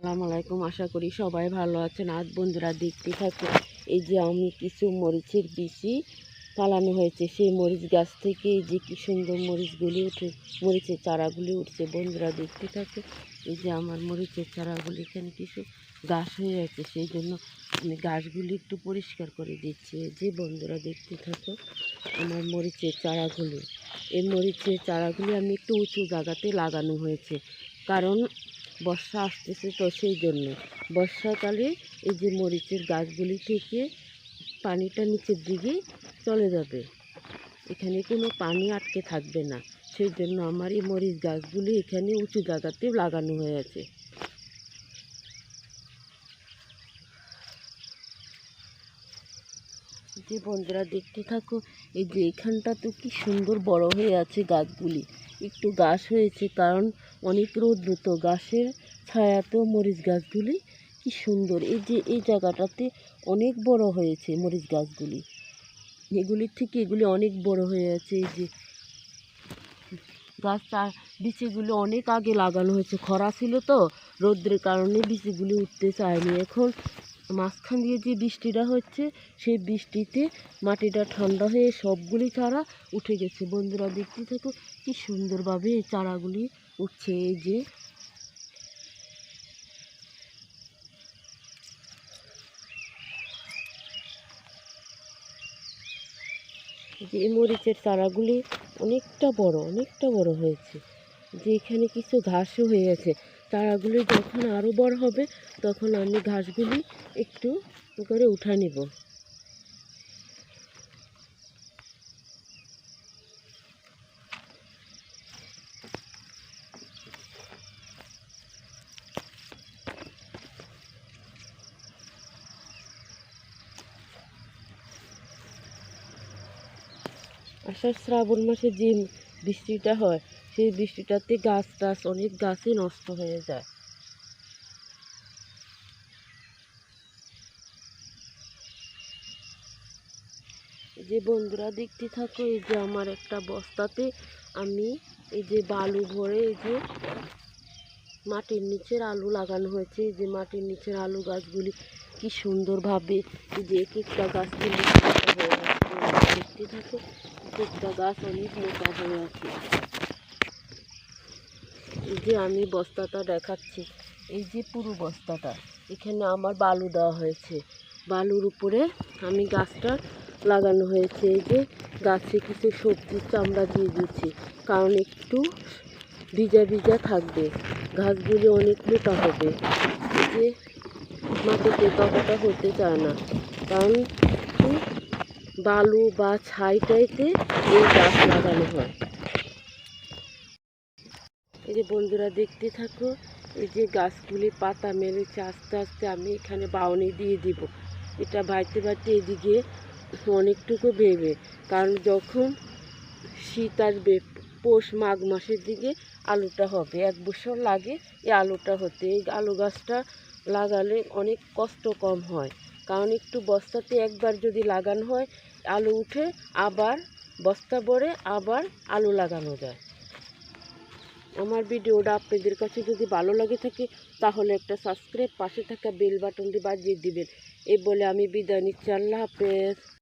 আসসালামু আলাইকুম। আশা করি সবাই ভালো আছেন। আজ বন্ধুরা দেখতে থাকে এই যে আমি কিছু মরিচের বিচি ফালানো হয়েছে। সেই মরিচ গাছ থেকে এই যে কি সুন্দর মরিচগুলি উঠে, মরিচের চারাগুলি উঠছে। বন্ধুরা দেখতে থাকে এই যে আমার মরিচের চারাগুলি এখানে কিছু গাছ হয়ে আছে। সেই জন্য আমি গাছগুলি একটু পরিষ্কার করে দিচ্ছি। যে বন্ধুরা দেখতে থাকো আমার মরিচের চারাগুলি। এই মরিচের চারাগুলি আমি একটু উঁচু জায়গাতে লাগানো হয়েছে। কারণ বর্ষা আসতেছে তো সেই জন্য। বর্ষাকালে এই যে মরিচের গাছগুলি থেকে পানিটা নিচের দিকে চলে যাবে। এখানে কোনো পানি আটকে থাকবে না। সেই জন্য আমার এই মরিচ গাছগুলি এখানে উঁচু জায়গাতে লাগানো হয়ে আছে যে বন্ধুরা দেখতে থাকো, এই যে এখানটা তো কি সুন্দর বড় হয়ে আছে গাছগুলি। একটু গাছ হয়েছে কারণ অনেক রৌদ্র তো গাছের ছায়াতেও মরিচ গাছগুলি কি সুন্দর। এই যে, এই জায়গাটাতে অনেক বড় হয়েছে মরিচ গাছগুলি। এগুলির থেকে এগুলি অনেক বড় হয়ে আছে, এই যে। গাছ চা বিচিগুলো অনেক আগে লাগানো হয়েছে। খরা ছিল তো, রৌদ্রের কারণে বিচিগুলি উঠতে চায়নি। এখন মাঝখান দিয়ে যে বৃষ্টিটা হচ্ছে, সেই বৃষ্টিতে মাটিটা ঠান্ডা হয়ে সবগুলি চারা উঠে গেছে। বন্ধুরা, দেখতে থাকো, কি সুন্দরভাবে এই চারাগুলি উঠছে এই যে। মরিচের চারাগুলি অনেকটা বড় অনেকটা বড় হয়েছে। যে এখানে কিছু ঘাসও হয়ে গেছে। চারাগুলি যখন আরও বড় হবে, তখন আমি ঘাসগুলি একটু করে উঠা নেব। আষাঢ় শ্রাবণ মাসে যে বৃষ্টিটা হয়, সেই বৃষ্টিটাতে গাছ টাছ, অনেক গাছই নষ্ট হয়ে যায়। যে বন্ধুরা, দেখতে থাকো, এই যে আমার একটা বস্তাতে আমি এই যে বালু ভরে এই যে মাটির নিচের আলু লাগানো হয়েছে। এই যে মাটির নিচের আলু গাছগুলি কি সুন্দরভাবে এই যে এক একটা আছে দেখতে থাকো একটা গাছ অনেক মোটা হয়ে আছে। এই যে আমি বস্তাটা দেখাচ্ছি, এই যে পুরো বস্তাটা, এখানে আমার বালু দেওয়া হয়েছে। বালুর উপরে আমি গাছটা লাগানো হয়েছে, এই যে গাছে কিছু সবজির চামড়া দিয়ে দিচ্ছি কারণ একটু ভিজা ভিজা থাকবে ঘাসগুলি অনেক মোটা হবে। যে মাটিতে ততটা হতে চায় না, কারণ বালু বা ছাইটাইতে এই গাছ লাগানো হয়। এই যে বন্ধুরা দেখতে থাকো, এই যে গাছগুলি পাতা মেলেছে আস্তে আস্তে আমি এখানে বাউনি দিয়ে দিব। এটা বাড়তে বাড়তে এদিকে অনেকটুকু বেবে কারণ যখন শীত আসবে, পৌষ মাঘ মাসের দিকে আলুটা হবে। এক বছর লাগে এই আলুটা হতে। এই আলু গাছটা লাগালে অনেক কষ্ট কম হয়। কারণ একটু বস্তাতে একবার যদি লাগানো হয়, আলু উঠে আবার বস্তা ভরে আবার আলু লাগানো যায়। আমার ভিডিওটা আপনাদের কাছে যদি ভালো লাগে থাকে, তাহলে একটা সাবস্ক্রাইব পাশে থাকা বেল বাটনটি বাজিয়ে দিবেন। এই বলে আমি বিদায় নিচ্ছি। আল্লাহ হাফেজ।